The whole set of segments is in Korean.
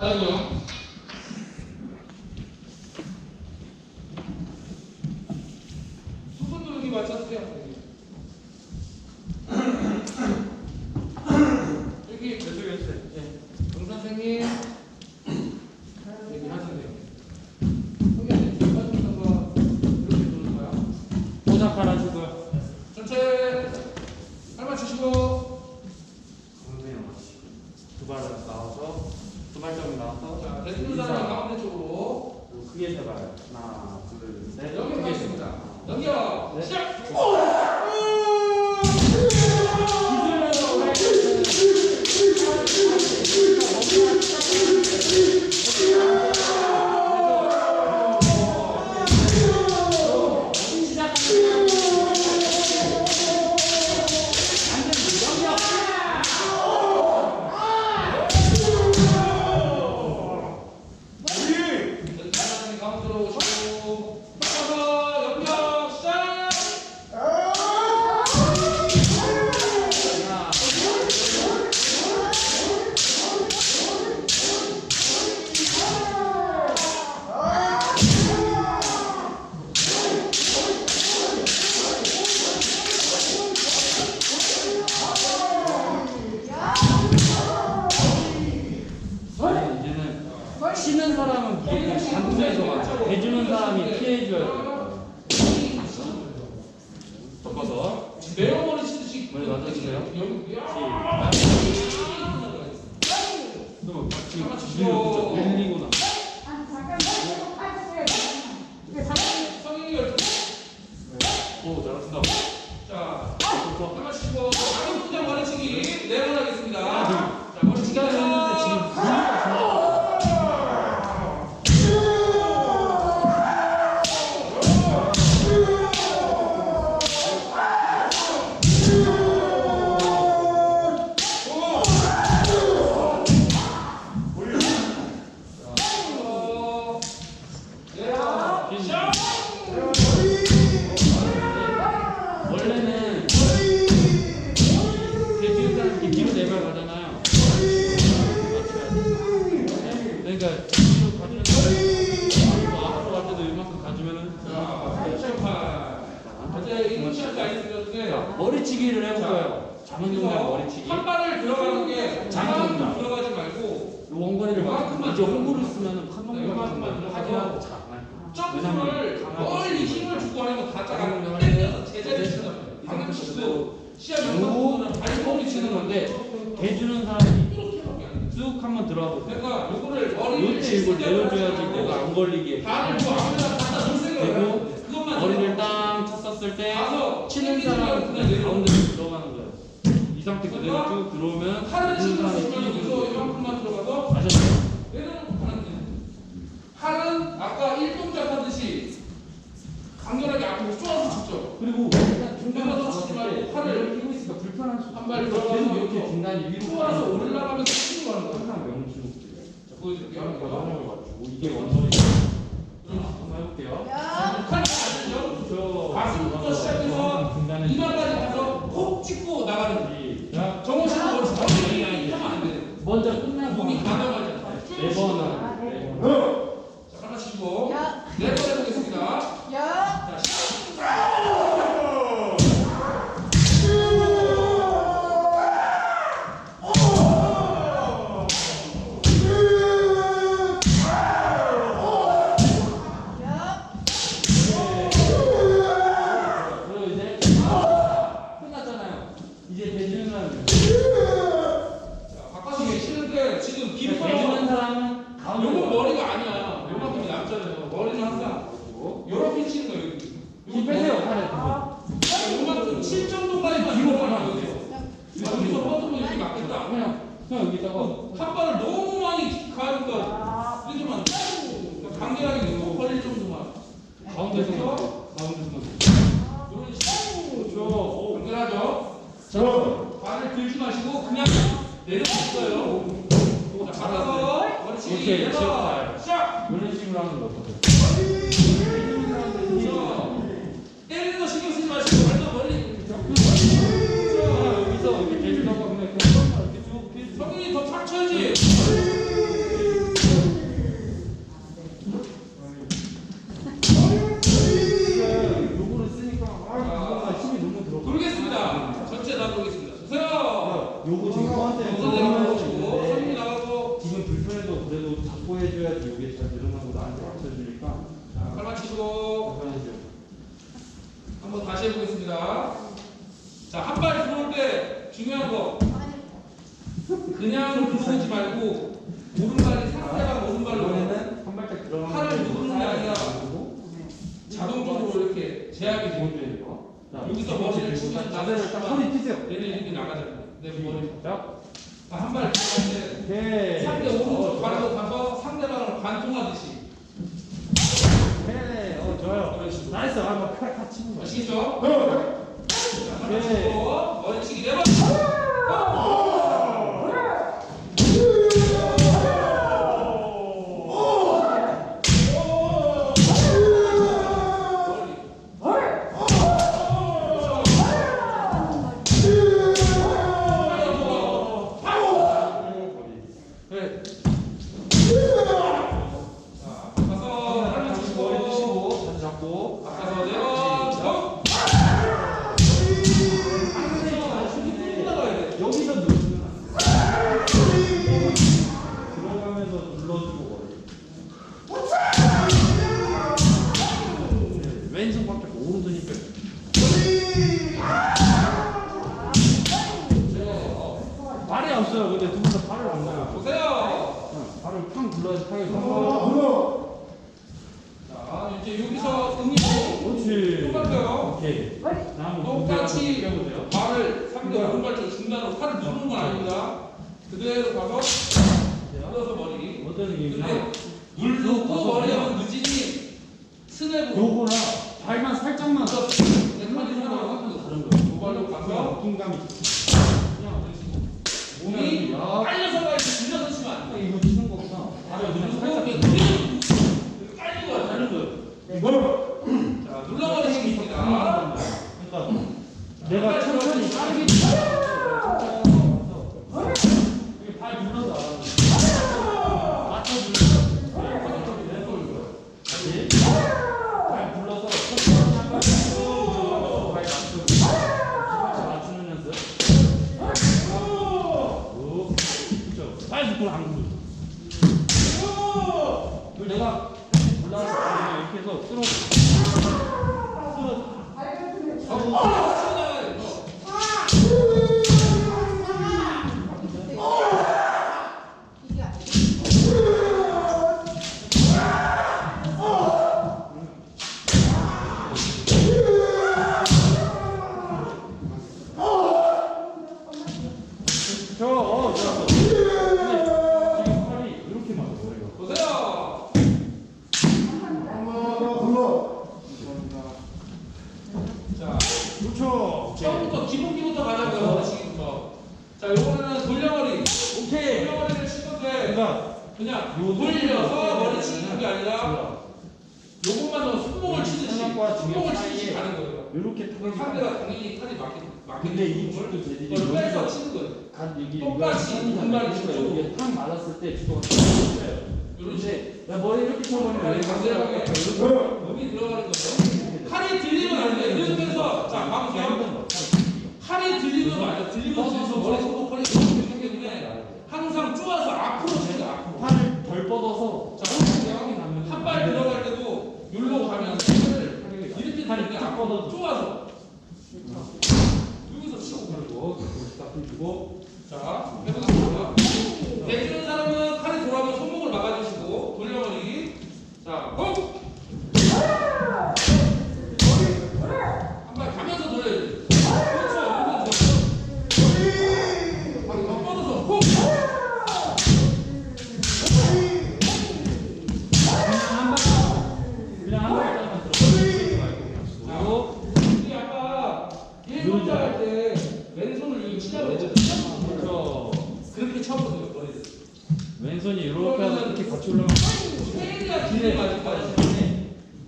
아이고요. 수분도 여기 맞춰주세요. 여기. 여기 저쪽에 있어요. 네. 정 선생님. 얘기하세요. 여기 안에 빠졌던 거 이렇게 누르는 거야. 모자 깔아주고요. 전체 발 맞추시고. 두 발 나와서 나와서 자, 대충 사람 가운데 쪽으로. 그리고 크게 세 발. 하나, 둘, 셋. 여기 크게 가겠습니다. 넘겨. 네. 시작. 전 치는 사람은 무조건 반대에서 맞아. 대주는 사람이 피해줘야 돼요. 덮어서 매어머리 치듯이 머리 맞아주세요. 한번 밀고 치시고. 그쵸? 밀 그러니까 뒤로 가주는 사람이 뭐 앞으로 갈 때도 이만큼 가주면은 자 시작파 어제 인치할 때 알려드렸는데 머리치기를 해볼까요? 장은동작 머리치기. 한 발을 들어가는 게. 장난 들어가지 말고 요 원거리를 요만큼만 이제 홍보를 쓰면은 큰 네, 요만큼만 놈만 들어가서 잘. 점프를 멀리 힘을 주고 하는 건다 장난 작아요. 할 땡겨서 때 제자리 치는 거예요. 방금 치고 시합 요거 영상보다는 발목이 치는 건데 대주는 사람이 쭉 한번 들어가 보세요. 그러니까 요거를 머리를 요때 이걸 내려줘야지 내가 안 걸리게. 발을 뭐 아무나 갖다 놓을 생각을 그리고. 그것만 머리를. 땅 쳤었을 때 가서 치는 걸 그냥 가운데로 들어가는 거예요. 이 상태 그대로 쭉 들어오면 팔을 치는 치는 사람이 여기서. 이만큼만 들어가서 아셨죠? 내려놓고 거예요. 팔은 아까 일동작 하듯이 강렬하게 앞으로 쏘아서 쳤죠. 그리고 중간에서 치지 말고 팔을 있으니까 불편할 수한 발을 있어요. 들어가서 계속 이렇게 중간이 위로 가는 거예요. 올라가면서 치는 거. 항상 명중. 자, 보여드릴게요. 이거 이거. 하는 거 같고 이게 원거리. 한번 해볼게요. 팔 아시죠? 저 가슴부터 시작해서 중간에 이마까지 가서 콕 찍고 나가는. 시작. 정호 씨도 머리 정확히 하면 안 돼요. 먼저 끝나고 몸이 가능하잖아요. 네번 하고 네 번. 자, 하나 치고 네번 해보겠습니다. 자, 시작. 그리고 이제 끝났잖아요. 이제 대주는 사람. 자, 바깥에 치는데 지금 대주는 빈파로 사람은 가운데. 요건 머리가 아니야. 요만큼이 남잖아요. 머리는 항상 요렇게 치는 거예요. 여기. 힘 빼세요. 팔에. 요만큼 칠 정도까지만 뒤로 들어가면 가면 안 돼요. 여기서 뻗으면 여기 맞겠다. 그냥 그냥 여기다가 한 발을 너무 많이 가니까 이러면 강렬하게 못 걸릴 정도만 가운데서 그래서 가운데서 이런 식으로 그렇죠. 강렬하죠? 자, 발을 들지 마시고 그냥 내려놓았어요 자 받아서 머리치기 오케이, 내려 시작. 시작! 이런 식으로 하는 거. 그렇죠. 때리는 거 신경 쓰지 마시고 발도 멀리 그냥 여기서 이렇게 대주다가 그냥 이렇게 이렇게 쭉 피해주고. 성인이 더 착 쳐야지 해줘야지 여기 잘 늘어나고 나한테 맞춰주니까 자, 팔 맞추고 그래야죠. 한번 다시 해보겠습니다. 자, 한 발 들어올 때 중요한 거 그냥 들어오지 말고 오른발이 상대방 오른발로 이번에는 한 발짝 들어가면 팔을 누르는 게 아니라 누르고 자동적으로 이렇게 제압이 되고 기본적인 거. 자, 여기서 머리를 치면 자세를 딱 허리 펴세요. 얘는 이렇게 나가잖아요. 내 머리 자, 한발 때 오케이. 상대 오른쪽 어, 발로 가서 상대방을 관통하듯이 오케이. 어, 좋아요. 나이스. 아, 뭐, 칼 같이 치는 거야. 아시겠죠? 자, 하나 오케이. 치고 머리 치기 네 번. 그 치는 게 아니라 요것만 더 손목을 치듯이 생각과 손목을 치듯이 사이에 가는 거예요. 이렇게 그럼 상대가 당연히 팔이 맞게 맞게 근데 이 줄도 재질이 여기서 치는 거예요. 간 여기 똑같이 이거 주죠. 여기에 탁 맞았을 때 주도가 떨어져요. 이렇게 야 머리 이렇게 쳐버리면 상대방에 이렇게 몸이 들어가는 거죠. 팔이 들리면 안 돼. 이렇게 해서 자, 봐보세요. 팔이 들리면 안 돼. 들리면 들려서 머리 손목 팔이 들리기 때문에 항상 쪼아서 앞으로 치는 거야, 앞으로. 팔을 덜 뻗어서 자, 보세요. 한 발 들어갈 때도 여기로 가면 팔을 이렇게 팔이 뻗어서. 쪼아서 여기서 치고 그리고 딱 해주고 자, 해보겠습니다. 내주는 사람은 칼이 돌아오면 손목을 막아주시고 돌려버리기. 자, 호! 한발 가면서 돌려야 돼. 그렇죠. 이렇게 돌려. 발이 더 뻗어서 호! 그냥 한 발만 들어. 말고 그냥 우리 아까 1번자 할때 왼손을 여기 치라고 했잖아요. 그렇죠. 그렇게 쳐보세요, 머리를. 왼손이 이렇게 이렇게 같이 올라가면 최대한 길게 맞을 거야.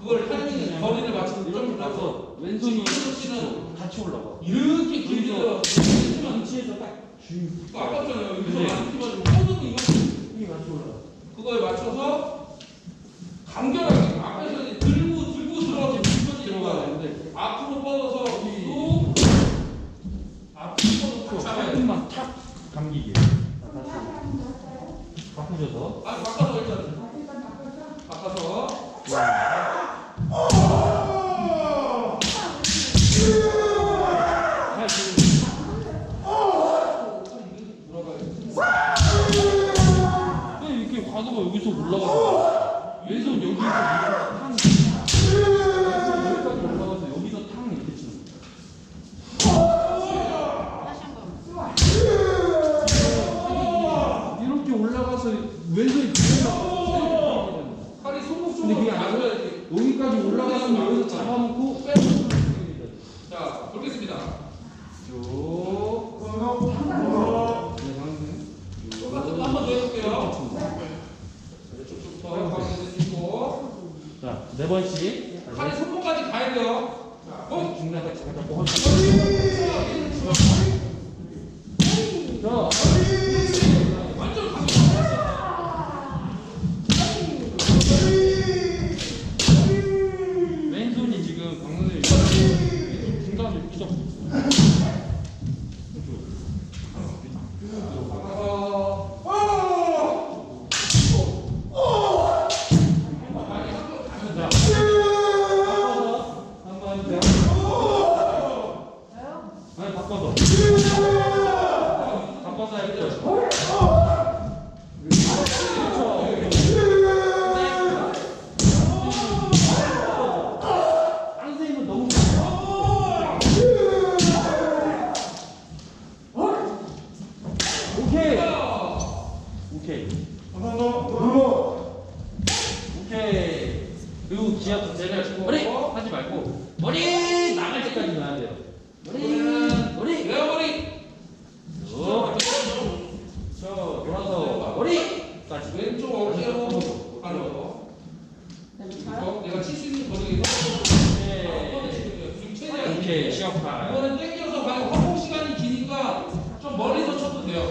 그걸 타이밍 거리를 맞춰서 이렇게 나서 왼손이 치는 같이 올라가. 이렇게 길게 위치에서 딱 주. 아깝잖아요. 여기서 그래. 많이 뛰어가지고 뻗어도 이거 이게 같이 올라가. 그거에 맞춰서 간결하게 앞에서 이제 들고 들고 들어가서 들어가야 들어가야 되는데 앞으로 뻗어서 또 앞으로 뻗어서 탁 잡아야 돼. 조금만 탁 감기게. 바꾸셔서. 아니 바꿔서 일단 바꿔서. 왜 이렇게 과거가 여기서 올라가서 왼손 여기서 탕 여기까지 올라가서 여기서 탕 이렇게 치는 거야. 이렇게 올라가서 왼손이 들어가서 팔이 손목 근데 쪽으로 그게 아니라 가져야지. 여기까지 올라가서 여기서 잡아놓고 빼서 자 돌겠습니다. 쭉 네, 똑같은 한번 더 해볼게요. 더 가운데 고 자, 네 번씩. 팔이 손목까지 가야 돼요. 자, 어? 중간에 잘 잡고 한 자, 완전 가운데. 왼손이 지금 강릉을 중간에 이렇게 잡고 바꿔서 어! 자, 바꿔서 한번 해주세요. 아니, 바꿔서. 바꿔서 해주세요. 다른 선생님은 너무 오케이 오케이 그리고 기압 내려주고 머리! 하지 말고 머리! 나갈 때까지 놔야 돼요. 머리 레어머리 어. 저 돌아서 머리까지 왼쪽 어깨로 가는 거. 이거 내가 칠 수 있는 거리에서 오케이 지금 최대한 오케이 시합 파 이거는 땡겨서 가고 허공 시간이 기니까 좀 멀리서 쳐도 돼요.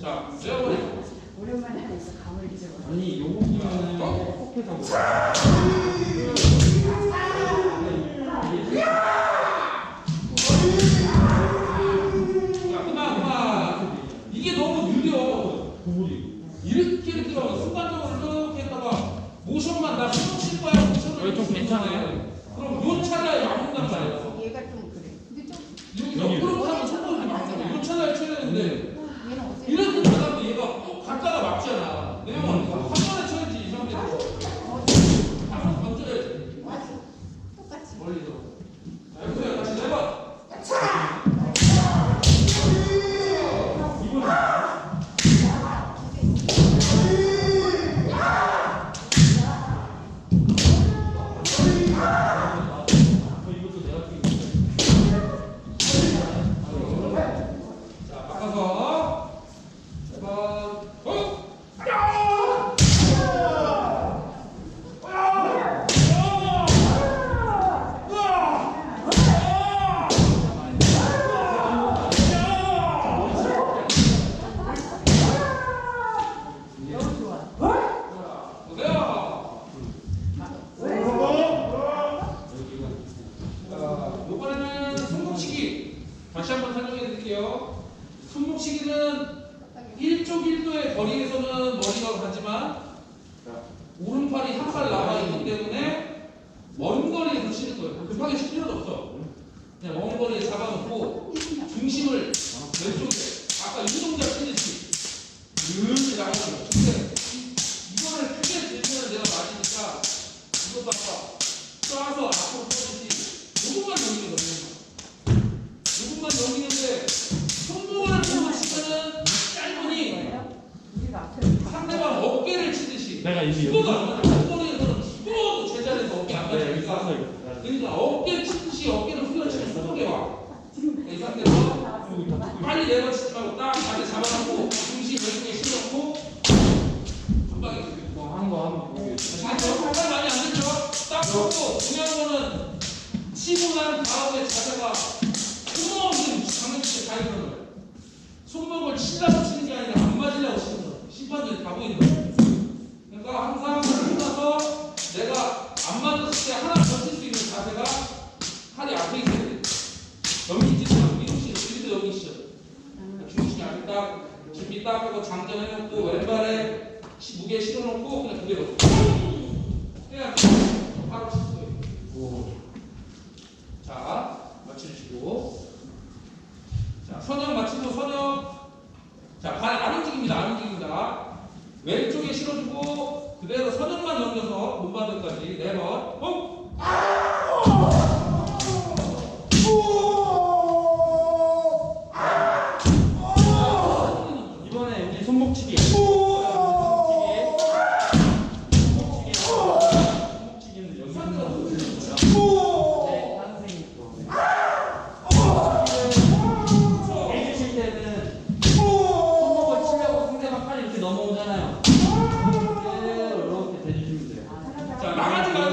자, 레어머리. 오랜만에 하니까 감을 잊어버려. 아니 요거 보면은 포켓하고 자, 그만 그만. 이게 너무 느려. 이렇게 이렇게 하고 순간적으로 이렇게 했다가 모션만 나 신경 칠 거야. 모션을 좀 괜찮아요. 그럼 요안 온단 말이야. 얘가 좀 그래. 근데 좀 여기서 여기. 그렇게 하면 손목이 맞잖아. 요 차라리 쳐야 되는데 얘는 어떻게? 이렇게 나가면 얘가 꼭 갔다가 막잖아. 내가 한 번에 쳐야지 이 상태에서. 한번 던져야지. 맞아. 똑같이. 멀리서. 자, 여기서 다시 내봐. 이것도 내가 자, 바꿔서. 번, 어? 야! 너무 좋아. 보세요. 자, 이번에는 손목치기. 다시 한번 설명해 드릴게요. 손목치기는 1쪽 1도의 거리에서는 머리가 가지만 오른팔이 한 발 남아 있기 때문에 먼 거리에서 치는 거예요. 급하게 칠 필요도 없어. 잡아놓고 중심을 왼쪽에 아까 유동작 치듯이 이렇게 나가는 거예요. 근데 이- 이거를 크게 들면 내가 맞으니까 이것도 아까 쏴서 앞으로 뻗듯이 조금만 넘기는 거예요. 조금만 넘기는데 손목을 보고 치면은 짧으니 상대방 어깨를 치듯이 내가 이미 여기서- 안 맞아. 손목에서는 기도도 제자리에서 어깨 안네 맞으니까 이거 그러니까 어깨 치듯이 어깨를 후려치면 상태에서 빨리 내려치지 말고 딱 자리 잡아놓고 중심 왼쪽에 실어놓고 한 방에 들고. 뭐 하는 거 한번 보겠습니다 아시겠죠? 팔 많이 안 들죠? 딱 잡고 중요한 거는 치고 난 다음에 자세가 손목 없는 방금 밑에 가 있는 거예요. 손목을 치려고 치는 게 아니라 안 맞으려고 치는 거예요. 심판들이 다 보이는 거예요. 그러니까 항상 치고 나서 내가 안 맞았을 때 하나 더칠수 있는 자세가 팔이 앞에 있어야 돼. 넘기지 말고 미루시, 넘기시죠. 중심이 앞에 딱 준비 딱 하고 장전해놓고 왼발에 그대로 해야 바로 칠 거예요. 오. 자, 맞춰주시고. 자, 선형 맞추고 선형. 자, 발 안 움직입니다. 안 움직입니다. 왼쪽에 실어주고 그대로 선형만 넘겨서 몸바닥까지 네 번. 어?